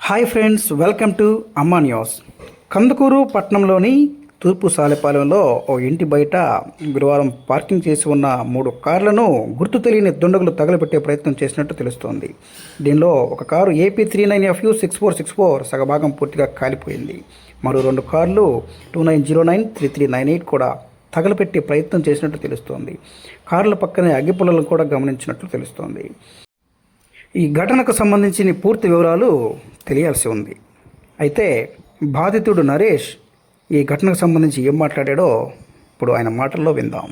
Hi friends welcome to Amma news. Kandukur పట్టణంలోని తూర్పు సాలెపాలెంలో ఓ ఇంటి బయట గురువారం పార్కింగ్ చేసి ఉన్న మూడు కార్లను గుర్తు తెలియని దుండగులు తగలబెట్టే ప్రయత్నం చేసినట్టు తెలుస్తోంది. దీనిలో ఒక car AP three nine F U six four six four సగభాగం పూర్తిగా కాలిపోయింది. మరో రెండు కార్లు two nine zero nine three three nine eight కూడా తగలపెట్టే ప్రయత్నం చేసినట్టు తెలుస్తోంది. కార్ల పక్కనే అగ్గిపుల్లలను కూడా గమనించినట్లు తెలుస్తోంది. ఈ ఘటనకు సంబంధించిన పూర్తి వివరాలు తెలియాల్సి ఉంది. అయితే బాధితుడు నరేష్ ఈ ఘటనకు సంబంధించి ఏం మాట్లాడాడో ఇప్పుడు ఆయన మాటల్లో విందాం.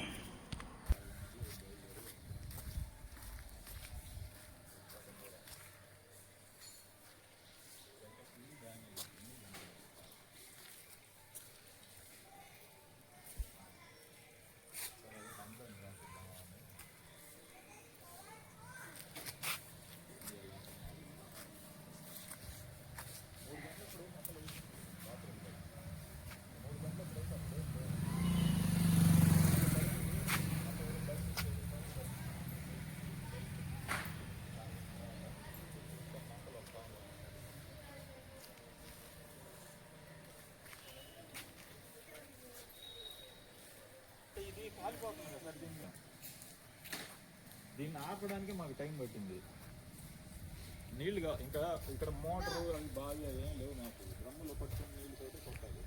కాలిపోతుంది సార్ దీన్ని దీన్ని ఆపడానికి మాకు టైం పట్టింది. నీళ్ళుగా ఇంకా ఇక్కడ మోటారు అవి బాగా ఏం లేవు మాకు. డ్రమ్ములో పట్టుకుని నీళ్ళు అయితే కొట్టాలి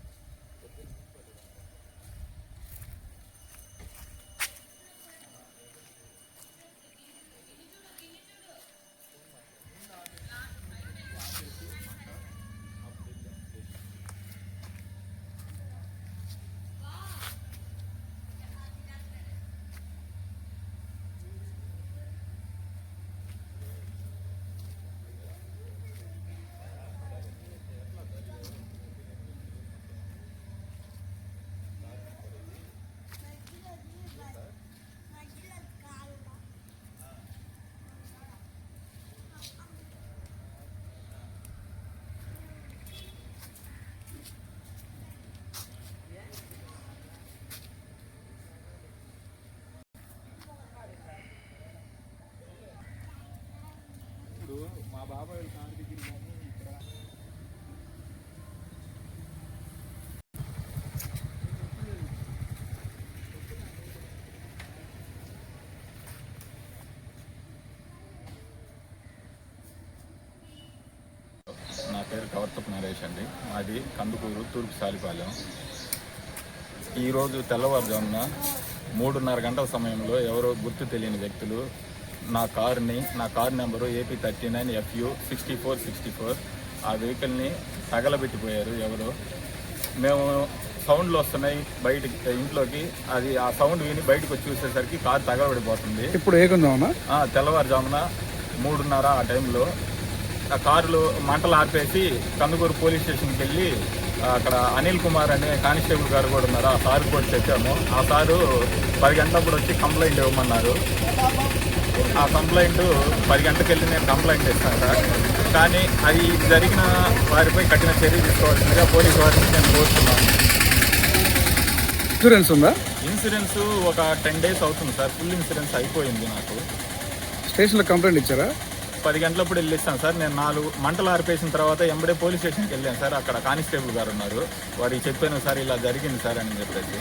ఇప్పుడు మా బాబాయ్ దగ్గర కానీ ఇక్కడ నా పేరు కవర్తపు నరేష్ అండి. మాది కందుకూరు తూర్పు సాలిపాలెం ఈరోజు తెల్లవారుజామున మూడున్నర గంటల సమయంలో ఎవరో గుర్తు తెలియని వ్యక్తులు నా కారుని నా car number AP thirty nine F U sixty four sixty four. ఆ వెహికల్ని తగలబెట్టిపోయారు ఎవరో. మేము సౌండ్లు వస్తున్నాయి బయటికి ఇంట్లోకి. అది ఆ సౌండ్ విని బయటకు వచ్చి చూసేసరికి కారు తగలబడిపోతుంది. ఇప్పుడు ఏకుందామా తెల్లవారుజామున మూడున్నర ఆ టైంలో ఆ కారులు మంటలు ఆర్పేసి కందుకూరు పోలీస్ స్టేషన్కి వెళ్ళి అక్కడ అనిల్ కుమార్ అనే కానిస్టేబుల్ గారు కూడా ఉన్నారు. ఆ సార్ కూడా తెచ్చాము ఆ సారు పది గంటలప్పుడు వచ్చి కంప్లైంట్ ఇవ్వమన్నారు. ఆ కంప్లైంట్ పది గంటలకు వెళ్ళి నేను కంప్లైంట్ ఇస్తాను సార్. కానీ అది జరిగిన వారిపై కఠిన చర్య తీసుకోవాల్సిందిగా పోలీసు వారిని నేను కోరుతున్నాను. ఇన్సూరెన్స్ ఉందా? ఇన్సూరెన్స్ ఒక టెన్ డేస్ అవుతుంది సార్. ఫుల్ ఇన్సూరెన్స్ అయిపోయింది నాకు. స్టేషన్లో కంప్లైంట్ ఇచ్చారా? పది గంటలప్పుడు వెళ్ళిస్తాను సార్. నేను నాలుగు మంటలు ఆర్పేసిన తర్వాత ఎంబడే పోలీస్ స్టేషన్కి వెళ్ళాను సార్. అక్కడ కానిస్టేబుల్ గారు ఉన్నారు. వారికి చెప్పాను సార్ ఇలా జరిగింది సార్ అని చెప్పేసి.